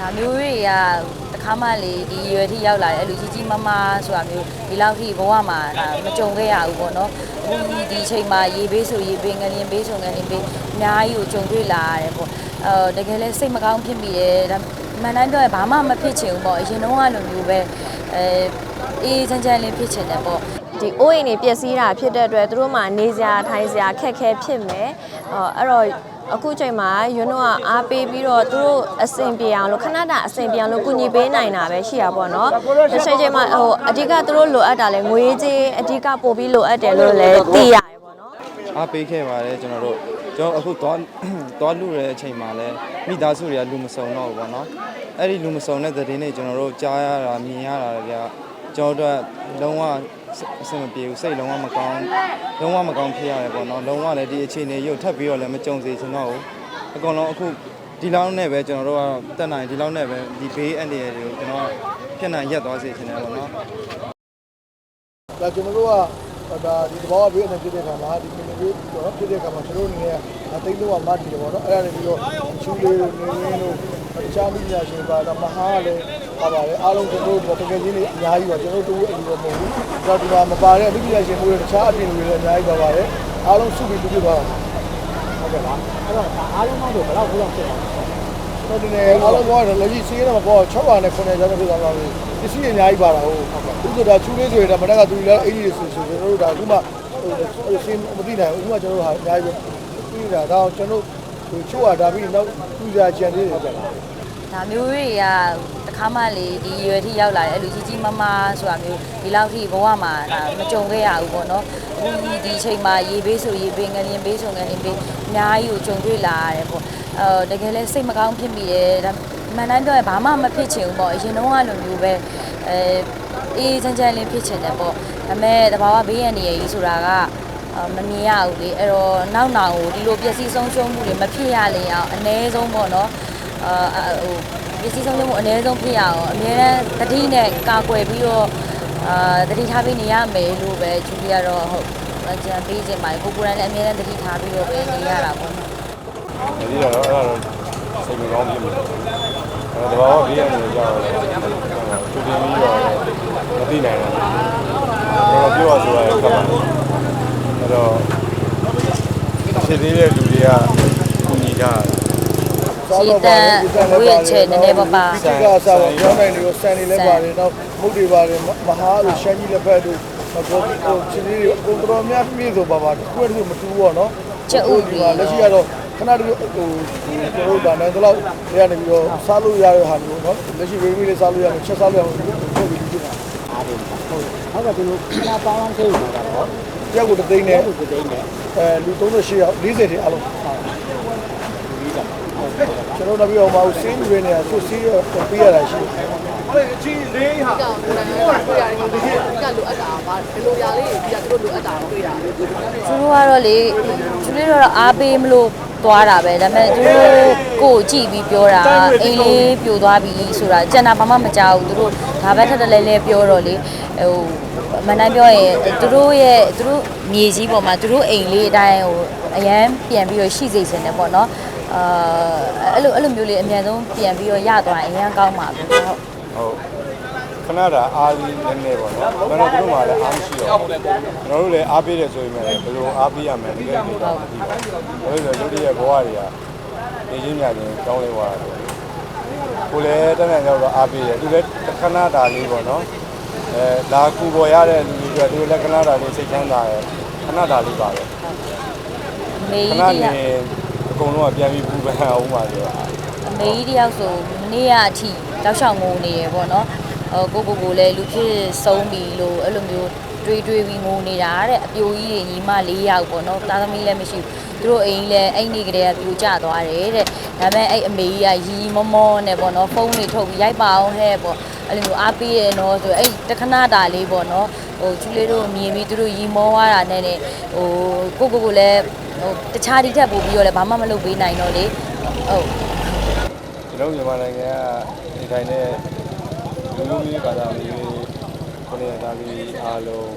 ဒါမျိုးတွေကတခါမှလေဒီရွယ်ထိရောက်လာတယ်အဲ့လိုကြီးကြီးမားမားဆိုတာမျိုးဒီလောက်ထိဘဝမှာဒါမကြုံခဲ့ရဘူးပေါ့နော်အခုဒီအချိန်မှာရေဘေးဆိုရေဘေးငလျင်ဘေးဆိုငလျင်ဘေးအများကြီးကိုကြုံတွေ့လာရတယ်ပေါ့အဲတကယ်လဲစိတ်မကောင်းဖြစ်မိတယ်ဒါမှန်တိုင်းပြောရင်ဘာမှမဖြစ်ချင်ဘူးပေါ့အရင်တော့ကလိုမျိုးပဲအဲအေးချမ်းချမ်းလေးဖြစ်ချင်တယ်ပေါ့ဒီအိုးအိမ်တွေပျက်စီးတာဖြစ်တဲ့အတွက်သူတို့မှနေစရာထိုင်စရာခက်ခဲဖြစ်မယ်အော်အဲ့တော့ အခုချိန်မှာယွန်းတို့ကအားပေးပြီးတော့သူတို့အဆင်ပြေအောင်လို့ခဏတာအဆင်ပြေအောင်လို့ကူညီပေးနိုင်တာပဲရှိတာပေါ့နော်တစ်ချိန်ချိန်မှာဟိုအဓိကသူတို့လိုအပ်တာလဲငွေကြေးအဓိကပို့ပြီးလိုအပ်တယ်လို့လည်းသိရတယ်ပေါ့နော်အားပေးခဲ့ပါတယ်ကျွန်တော်တို့ကျွန်တော်အခုသွားသွားလူတဲ့အချိန်မှာလည်းမိသားစုတွေကလူမစုံတော့ဘူးပေါ့နော်အဲ့ဒီလူမစုံတဲ့သတင်းတွေကျွန်တော်တို့ကြားရတာမြင်ရတာကြကျွန်တော်တို့ကလုံးဝ အဆင်မပြေဘူးစိတ်လုံးဝမကောင်းလုံးဝမကောင်းဖြစ်ရတယ်ပေါ့နော်လုံးဝလည်းဒီအခြေအနေရုပ်ထပ်ပြီးတော့လည်းမကြုံစေချင်တော့ဘူးအကောင်လုံးအခုဒီလောက်နဲ့ပဲကျွန်တော်တို့ကတက်နိုင်ဒီလောက်နဲ့ပဲဒီဘေးအန္တရာယ်တွေကိုကျွန်တော်ဖြစ်နိုင်ရက်သွားစေချင်တယ်ပေါ့နော်ဒါကျွန်တော်တို့ကဒါဒီတဘောဘေးနဲ့ဖြစ်တဲ့ခါမှာဒီမိနစ်လေးတော့ဖြစ်တဲ့ခါမှာကျွန်တော်တို့အနေနဲ့အသိလို့ကမတ်တယ်ပေါ့နော်အဲ့ဒါနေပြီးတော့ချူလေးတို့နေရင်းတို့တခြားမိညာရှင်ပါတော့မဟာလည်း ပါပါတယ်အားလုံးကျွန်တော်တို့တကယ်ချင်းတွေအများကြီးပါကျွန်တော်တို့အလူတော့မဟုတ်ဘူးဒါဒီမှာမပါတဲ့အမိညာရှင်တွေတခြားအပြင်တွေလည်းအများကြီးပါပါတယ်အားလုံးစုပြီးလူပြသွားဟုတ်ကဲ့ပါအဲ့တော့အားလုံးကတော့ဘယ်လောက်ဘယ်လောက်ဖြစ်တာလဲဒီနေ့အားလုံးကတော့လက်ရှိစီးရဲမှာပေါ့6ပါနဲ့9နဲ့ကျောင်းဖြစ်သွားပါပြီပစ္စည်းအများကြီးပါတာဟုတ်ဟုတ်ကဲ့သူဆိုတာချူလေးဆိုရင်တော့မနက်ကသူလည်းအင်ကြီးတွေဆိုဆိုကျွန်တော်တို့ဒါအခုမှဟိုစင်းမသိနိုင်ဘူးအခုမှကျွန်တော်တို့ဟာအများကြီးပဲပြီးတာဒါကျွန်တော်တို့ချို့ရဒါပြီးနောက်သူစာချန်လေးတွေပြန်လာ ဒါမျိုးတွေကတခါမှလေဒီရွယ်ထိရောက်လာတယ်အဲ့လိုကြီးကြီးမားမားဆိုတာမျိုးဒီလောက်ထိဘဝမှာဒါမကြုံခဲ့ရဘူးပေါ့နော်အခုဒီအချိန်မှာရေဘေးဆိုရေဘေးငလျင်ဘေးဆိုငလျင်ဘေးအများကြီးကိုကြုံတွေ့လာရတယ်ပေါ့အဲတကယ်လဲစိတ်မကောင်းဖြစ်မိတယ်ဒါမှန်တိုင်းပြောရင်ဘာမှမဖြစ်ချင်ဘူးပေါ့အရင်တော့ကလိုမျိုးပဲအဲအေးချမ်းချမ်းလေးဖြစ်ချင်တယ်ပေါ့ဒါပေမဲ့တဘာဝဘေးရန်နေရကြီးဆိုတာကအာမမြင်ရဘူးလေအဲ့တော့နောက်နောက်ကိုဒီလိုပျက်စီးဆုံးရှုံးမှုတွေမဖြစ်ရလေအောင်အ ਨੇ ဆုံးပေါ့နော် အာဟိုပျက်စီးဆုံးရှုံးမှုအ ਨੇ ဆုံးဖြစ်ရအောင်အများနဲ့တတိနဲ့ကာကွယ်ပြီးတော့အာတတိထားပြီးနေရမယ်လို့ပဲဂျူလီကတော့ဟုတ်အကြံပေးခြင်းပါတယ်ကိုကိုရန်လည်းအများနဲ့တတိထားပြီးတော့ပဲနေရတာပေါ့နော်ဒီတော့အဲ့ဒါတော့စိတ်မကောင်းဖြစ်မိတယ်။အဲဒါတော့ဘေးရနေကြတော့သူတင်ပြီးတော့မသိနိုင်တော့တော့ပြောရဆိုရခက်ပါအဲ့တော့ဖြစ်သေးတဲ့လူတွေကကူညီကြတယ် စီတန်ဝိရချေနည်းနည်းပါးပါဒီကစားပါပြောင်းနိုင်လို့စံနေလဲပါတယ်နောက်မုတ်တွေပါတယ်မဟာလို့ရှမ်းကြီးလက်ဖက်တို့မကောဒီကိုချင်းလေးတွေအကုန်တော်များပြည့်စုံပါပါကွက်လို့မတူဘူးပေါ့နော်ချက်ဥတွေလက်ရှိကတော့ခဏတည်းဟိုကျွန်တော်တို့ဒါနဲ့တော့ရနေပြီးတော့စားလို့ရတဲ့ဟာမျိုးနော်လက်ရှိဝေးဝေးလေးစားလို့ရမယ်ချက်စားလို့ရမယ်ပုံပြီးပြတာအားတယ်ဟုတ်ဟုတ်ကဲ့ဒီလိုခဏပေါင်းအောင်သေးနေတာတော့ရက်ကိုတသိန်းနဲ့ဒီတိတ်နဲ့အဲလူ38ယောက်40တိအလုံးပြီးတာဟုတ် ကဲ့ကျွန်တော်တို့ပြီးတော့မအောင်စင်းရွေးနေတာသူစီးရပေးရတာရှိတယ်ကြောင်ကိုယ်တိုင်တွေ့ရတယ်ဒီကလိုအပ်တာပါဒီလိုຢာလေးဒီကသူတို့လိုအပ်တာတွေ့ရတယ်သူတို့ကတော့လေသူတို့တော့အားပေးမလို့သွားတာပဲဒါပေမဲ့သူတို့ကိုယ်ကြည့်ပြီးပြောတာအိမ်လေးပြိုသွားပြီဆိုတာကျန်တာဘာမှမကြောက်ဘူးသူတို့ဒါပဲထက်တလဲလဲပြောတော့လေဟိုအမှန်တမ်းပြောရင်သူတို့ရဲ့သူတို့မြေကြီးပေါ်မှာသူတို့အိမ်လေးအတိုင်းဟိုအရန်ပြန်ပြီးတော့ရှိစေချင်တယ်ပေါ့နော် အာအဲ့လိုအဲ့လိုမျိုးလေးအများဆုံးပြန်ပြီးတော့ရသွားရင်အရန်ကောင်းပါဘူးဟုတ်ဟုတ်ခဏတာအားလေးနည်းနည်းပေါ့နော်။ဒါတော့သူတို့မှလည်းအားမရှိတော့ဘူး။ကျွန်တော်တို့လည်းအားပေးတယ်ဆိုရင်လည်းဘယ်လိုအားပေးရမလဲတကယ်ကိုတော့မသိပါဘူး။ဒါဆိုရုပ်တရက်ဘဝတွေကနေချင်းများချင်းကောင်းလဲသွားတယ်။ကိုလည်းတန်းတန်းရောက်တော့အားပေးတယ်။သူလည်းခဏတာလေးပေါ့နော်။အဲလာကူပေါ်ရတဲ့လူတွေသူလည်းခဏတာလေးစိတ်ချမ်းသာတယ်။ခဏတာလေးပါပဲအမေ။ခကြီးဏတနေည်း ကအကုန်လုံးကပြန်ပြီးပူပန်အောင်ပါလေ။အမေကြီးတယောက်ဆိုမနေ့ကအထိတောက်လျှောက်ငိုနေရပေါ့နော်ဟိုကိုကိုကိုလည်းလူဖြစ်ဆုံးပြီလို့အဲ့လိုမျိုးတွေးတွေးပြီးငိုနေတာတဲ့အပြိုကြီးတွေညီမ၄ယောက်ပေါ့နော်သားသမီးလည်းမရှိဘူးသူတို့အိမ်လည်းအဲ့နေကလေးကပြိုကျသွားတယ်တဲ့ဒါပေမဲ့အဲ့အမေကြီးကရီမောမောနဲ့ပေါ့နော်ဖုန်းတွေထုတ်ပြီးရိုက်ပါအောင်ဟဲ့ပေါ့အဲ့လိုမျိုးအားပေးရနော်ဆိုအဲ့တခဏတာလေးပေါ့နော်ဟိုချူလေးတို့မြင်ပြီးသူတို့ရီမောသွားတာနဲ့ဟိုကိုကိုကိုလည်း ဟိုတခြားဒီထက်ပို့ပြီးတော့လည်းဘာမှမလုပ်ပေးနိုင်တော့လေဟုတ်ကျွန်တော်မြန်မာနိုင်ငံကနေထိုင်တဲ့လူမျိုးမျိုးကာသာမျိုးကိုနေသားလေးအားလုံး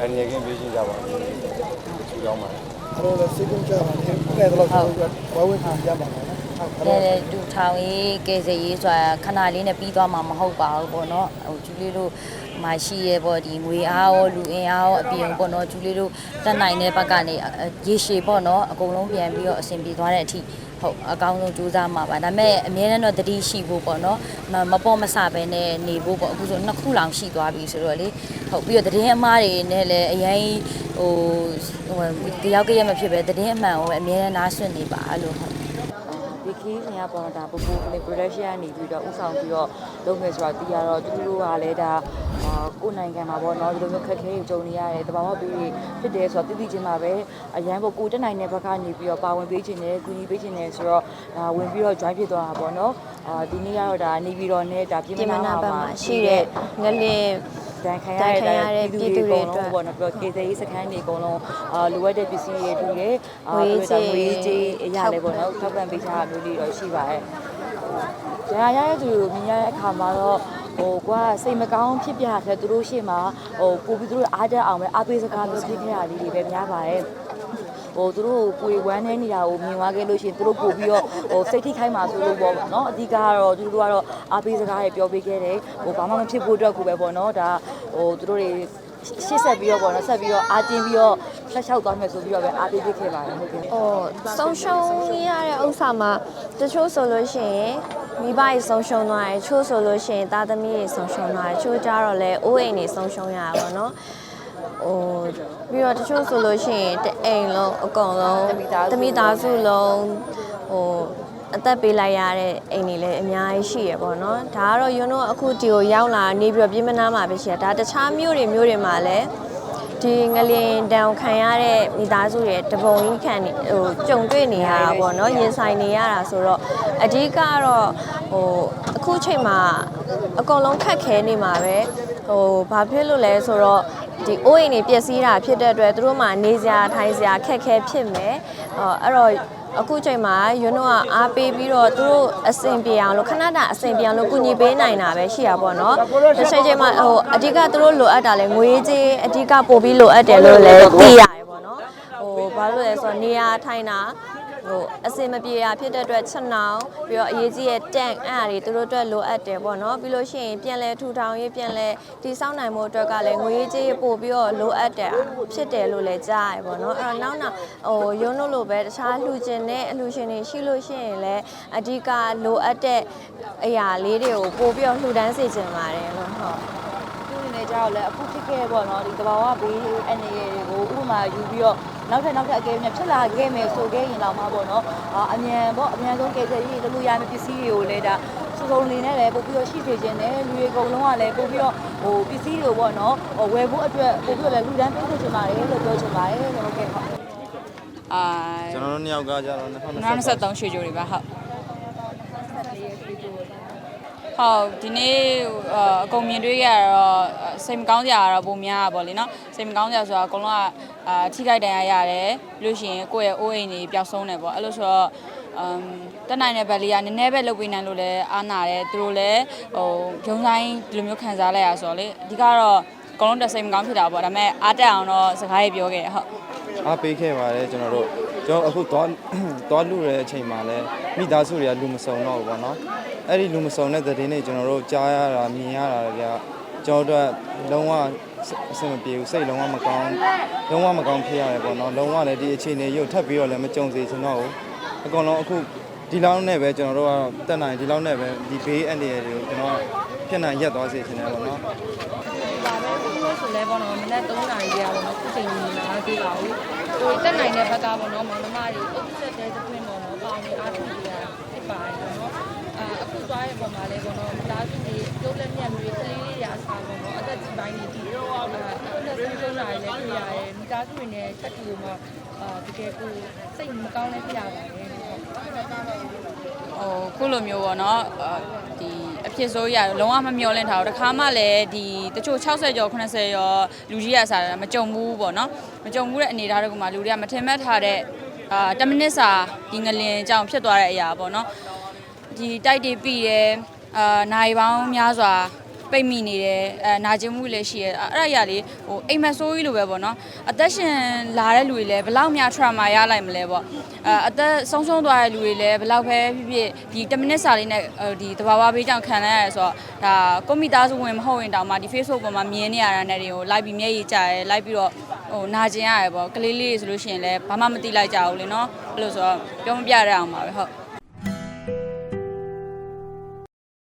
အနေနဲ့ကင်းပေးရှင်းကြပါမယ်။ချူတောင်းပါတယ်အဲ့တော့စိတ်ကူးကြပါနဲ့အဲ့တော့တော့ဝဝင်းကြပါမယ်နော်ဟုတ်ဟုတ်တယ်တူထောင်ရေးကဲစရေးဆိုတာခဏလေးနဲ့ပြီးသွားမှာမဟုတ်ပါဘူးပေါ့နော်ဟိုကျူလေးတို့ မရှိရဲပေါ့ဒီငွေအားရောလူအင်အားရောအပြင်ပေါ့နော်ကျူလေးတို့တက်နိုင်တဲ့ဘက်ကနေရေရှည်ပေါ့နော်အကုန်လုံးပြန်ပြီးတော့အဆင်ပြေသွားတဲ့အထိဟုတ်အကောင်းဆုံးကြိုးစားမှာပါဒါပေမဲ့အများနဲ့တော့တတိရှိဖို့ပေါ့နော်မမပေါ့မဆပဲနဲ့နေဖို့ပေါ့အခုဆိုနှစ်ခုလောင်ရှိသွားပြီဆိုတော့လေဟုတ်ပြီးတော့တည်င်းအမားတွေနဲ့လည်းအရင်ဟိုဟိုတယောက်ကရက်မဖြစ်ပဲတည်င်းအမှန်ကိုပဲအများနဲ့နားဆွင့်နေပါအဲ့လိုဟုတ် ဒီခီးနေရပေါ်တာပပူကလေး production ကနေပြီးတော့ဥဆောင်ပြီးတော့လုပ်မယ်ဆိုတာသိရတော့သူတို့ကလည်းဒါအာကိုယ်နိုင်ငံမှာပေါ့နော်ဒီလိုမျိုးခက်ခဲတွေကြုံနေရတယ်တဘာဝပေးဖြစ်တယ်ဆိုတော့သိသိချင်းမှာပဲအရန်ပေါ့ကိုတက်နိုင်တဲ့ဘက်ကနေပြီးတော့ပါဝင်ပေးခြင်းနဲ့ကူညီပေးခြင်းနဲ့ဆိုတော့ဒါဝင်ပြီးတော့ join ဖြစ်သွားတာပေါ့နော်အာဒီနေ့ကတော့ဒါနေပြီးတော့နဲ့ဒါပြင်ပြင်မမနာနာဘပါက်မှာမှာရှိရှိတဲ့တဲ့ငလင် တန်ခံရတဲ့တန်ခံရတဲ့ပြည်သူတွေအတွက်ပေါ့နော်ပြီးတော့ကေသေးစခန်းတွေအကုန်လုံးအာလိုအပ်တဲ့ပစ္စည်းတွေတူတယ်အာငွေပြီးတော့ကြေးငွေကြေးအရာလည်းပေါ့နော်ထောက်ပံ့ပေးချတာမျိုးတွေတော့ရှိပါတယ်။ကြာရတဲ့သူတွေကိုမြင်ရတဲ့အခါမှာတော့ဟိုကွာစိတ်မကောင်းဖြစ်ပြတဲ့သူတို့ရှေ့မှာဟိုပို့ပြီးသူတို့အားတက်အောင်ပဲအားပေးစကားမျိုးဖြစ်ခဲ့ရလေးတွေပဲများပါတယ်။ ဟိုသူတို့ကိုယ်ဝမ်းနေနေတာကိုမြင်သွားခဲ့လို့ရှိရင်သူတို့ပို့ပြီးတော့ဟိုစိတ်ထိခိုက်မှာဆိုလို့ပေါ့နော်အဓိကကတော့သူတို့ကတော့အားပေးစကားတွေပြောပေးခဲ့တယ်ဟိုဘာမှမဖြစ်ဖို့အတွက်ကိုပဲပေါ့နော်ဒါဟိုသူတို့တွေရှေ့ဆက်ပြီးတော့ပေါ့နော်ဆက်ပြီးတော့အားတင်းပြီးတော့ဆက်လျှောက်သွားမယ်ဆိုပြီးတော့ပဲအားပေးပေးခဲ့ပါတယ်ဟုတ်ကဲ့ဟိုဆုံးရှုံးရတဲ့ဥစ္စာမှာတချို့ဆိုလို့ရှိရင်မိဘကြီးဆုံးရှုံးသွားတယ်ချို့ဆိုလို့ရှိရင်သားသမီးတွေဆုံးရှုံးသွားတယ်ချို့ကြတော့လည်းအိုးအိမ်တွေဆုံးရှုံးရတာပေါ့နော် ဟိုပြီးတော့တချို့ဆိုလို့ရှိရင်တအိမ်လုံးအကုန်လုံးတမိသားစုတမိသားစုလုံးဟိုအသက်ပေးလိုက်ရတဲ့အိမ်တွေလည်းအများကြီးရှိရပေါ့နော်ဒါကတော့ယူနိုအခုဒီကိုရောက်လာနေပြီးတော့ပြည်မနာမှာပဲရှိရဒါတခြားမြို့တွေမြို့တွေမှာလည်းဒီငလင်တန်ခံရတဲ့မိသားစုတွေတပုံကြီးခံနေဟိုကြုံတွေ့နေရတာပေါ့နော်ရင်ဆိုင်နေရတာဆိုတော့အဓိကတော့ဟိုအခုချိန်မှာအကုန်လုံးခက်ခဲနေမှာပဲဟိုဘာဖြစ်လို့လဲဆိုတော့ ဒီအိုးအိမ်တွေပျက်စီးတာဖြစ်တဲ့အတွက်သူတို့မှနေစရာထိုင်စရာခက်ခဲဖြစ်မယ်အော်အဲ့တော့အခုချိန်မှာယူနိုကအားပေးပြီးတော့သူတို့အဆင်ပြေအောင်လို့ခဏတာအဆင်ပြေအောင်လို့ကူညီပေးနိုင်တာပဲရှိရပါတော့။တစ်ချိန်ချိန်မှာဟိုအဓိကသူတို့လိုအပ်တာလဲငွေကြေးအဓိကပို့ပြီးလိုအပ်တယ်လို့လည်းသိရတယ်ပေါ့နော်။ဟိုဘာလို့လဲဆိုတော့နေရာထိုင်တာ ဟိုအစင်မပြေရဖြစ်တဲ့အတွက်ချက်နောင်ပြီးတော့အရေးကြီးရဲ့တန့်အဲ့အရာတွေသူတို့အတွက်လိုအပ်တယ်ပေါ့နော်ပြီးလို့ရှိရင်ပြန်လဲထူထောင်ရေးပြန်လဲတည်ဆောက်နိုင်မှုအတွက်ကလည်းငွေကြေးပို့ပြီးတော့လိုအပ်တယ်ဖြစ်တယ်လို့လည်းကြားရပေါ့နော်အဲ့တော့နောက်နောက်ဟိုရုံးလို့လို့ပဲတခြားလှူကျင်တဲ့အလှူရှင်တွေရှိလို့ရှိရင်လည်းအဓိကလိုအပ်တဲ့အရာလေးတွေကိုပို့ပြီးတော့လှူဒန်းစေချင်ပါတယ်လို့ဟုတ်သူအနေနဲ့ကြတော့လည်းအခုဖြစ်ခဲ့ပေါ့နော်ဒီတဘာဝဘေးအနေတွေကိုဥပမာယူပြီးတော့ နောက်ထပ်နောက်ထပ်အကဲမြဖြစ်လာခဲ့မယ်ဆိုခဲ့ရင်တော့မှပေါ့နော်အာအမြန်ပေါ့အမြန်ဆုံးကယ်ဆယ်ရေးလုပ်လို့ရမယ့်ပစ္စည်းတွေကိုလည်းဒါစုစုံလေးနဲ့လည်းပို့ပြီးတော့ရှိစေခြင်းနဲ့လူတွေအကုန်လုံးကလည်းပို့ပြီးတော့ဟိုပစ္စည်းတွေပေါ့နော်ဟိုဝယ်ဖို့အတွက်ပို့ပြီးတော့လည်းလူတန်းပေးစေချင်ပါတယ်လို့ပြောချင်ပါတယ်ဟုတ်ကဲ့ဟုတ်အာကျွန်တော်တို့နှစ်ယောက်ကကြတော့2023 2023ရွှေကြိုတွေပါဟုတ် ဟုတ်ဒီနေ့အာအကုန်မြင်တွေ့ရတော့စိတ်မကောင်းစရာတော့ပုံများတာပေါ့လေနော်စိတ်မကောင်းစရာဆိုတာအကုန်လုံးကအာထိခိုက်ဒဏ်ရာရတယ်ပြီးလို့ရှိရင်ကိုယ့်ရဲ့အိုးအိမ်တွေပျောက်ဆုံးတယ်ပေါ့အဲ့လိုဆိုတော့အမ်တက်နိုင်တဲ့ဘက်လေးကနည်းနည်းပဲလုပ်ပေးနိုင်လို့လည်းအားနာတယ်သူတို့လည်းဟိုဂျုံဆိုင်ဒီလိုမျိုးခံစားလိုက်ရဆိုတော့လေအဓိကတော့အကုန်လုံးတက်စိတ်မကောင်းဖြစ်တာပေါ့ဒါပေမဲ့အားတက်အောင်တော့စကားရေးပြောခဲ့ဟုတ်အားပေးခဲ့ပါတယ်ကျွန်တော်တို့ကျွန်တော်အခုသွားသွားလူတဲ့အချိန်မှာလည်းမိသားစုတွေကလူမစုံတော့ဘူးပေါ့နော် အဲ့ဒီလူမစုံတဲ့သတင်းတွေကျွန်တော်တို့ကြားရတာမြင်ရတာတွေကကျွန်တော်တို့လုံးဝအဆင်မပြေဘူးစိတ်လုံးဝမကောင်းလုံးဝမကောင်းဖြစ်ရတယ်ပေါ့နော်လုံးဝလည်းဒီအခြေအနေရုပ်ထပ်ပြီးတော့လည်းမကြုံစေချင်တော့ဘူးအကောင်လုံးအခုဒီလောက်နဲ့ပဲကျွန်တော်တို့ကတက်နိုင်ဒီလောက်နဲ့ပဲဒီဘေးအန္တရာယ်တွေကိုကျွန်တော်ဖြစ်နိုင်ရက်သွားစေချင်တယ်ပေါ့နော်ပါပဲခုလို့ဆိုလဲပေါ့နော်မနက်3နာရီကြာပေါ့နော်ခုချိန်ကြီးလာသေးပါဘူးဟိုတက်နိုင်တဲ့ဘက်ကပေါ့နော်မောင်နှမတွေအုပ်ဆက်တဲ့သဖြင့်ပေါ့နော်ပေါင်းနေအားထုတ်ကြရဖြစ်ပါတယ်ပေါ့နော် အာအခုသွားရဲ့ပုံမှာလဲပေါ့နော်မိသားစုတွေကျိုးလက်မြတ်မျိုးကလေးလေးတွေအားစားပေါ့နော်အသက်ကြီးပိုင်းတွေဒီအာအသက်ဆုံးရှုံးတာတွေလည်းတွေ့ရတယ်မိသားစုတွေနဲ့ချက်တူမှာအာတကယ်ကိုစိတ်မကောင်းလည်းဖြစ်ရပါတယ်ဟုတ်ဟိုခုလိုမျိုးပေါ့နော်အာဒီအဖြစ်ဆိုးရလုံးဝမမျောလင့်ထားဘူးတခါမှလည်းဒီတချို့60ကျော်80ရောလူကြီးရစားတာမကြုံဘူးပေါ့နော်မကြုံဘူးတဲ့အနေအထားတွေကမှလူတွေကမထင်မှတ်ထားတဲ့အာ10မိနစ်စာဒီငလင်အကြောင်းဖြစ်သွားတဲ့အရာပေါ့နော် ဒီတိုက်တွေပြီးတယ်အာနိုင်ပေါင်းများစွာပိတ်မိနေတယ်အဲနာကျင်မှုလည်းရှိရဲအဲ့ဒါကြီးကလေဟိုအိမ်မက်ဆိုးကြီးလိုပဲပေါ့နော်အသက်ရှင်လာတဲ့လူတွေလည်းဘယ်လောက်များ trauma ရလိုက်မလဲပေါ့အဲအသက်ဆုံးရှုံးသွားတဲ့လူတွေလည်းဘယ်လောက်ပဲဖြစ်ဖြစ်ဒီ10မိနစ်စာလေးနဲ့ဒီတဘာဝဘေးကြောင့်ခံလိုက်ရတယ်ဆိုတော့ဒါကွန်ပျူတာစုဝင်မဟုတ်ရင်တောင်မှဒီ Facebook ပေါ်မှာမြင်နေရတာနဲ့တွေကို live ပြီးမျက်ရည်ကျရဲ live ပြီးတော့ဟိုနာကျင်ရတယ်ပေါ့ကလေးလေးတွေဆိုလို့ရှိရင်လည်းဘာမှမသိလိုက်ကြဘူးလေနော်အဲ့လိုဆိုတော့ပြောမပြရအောင်ပါပဲဟုတ်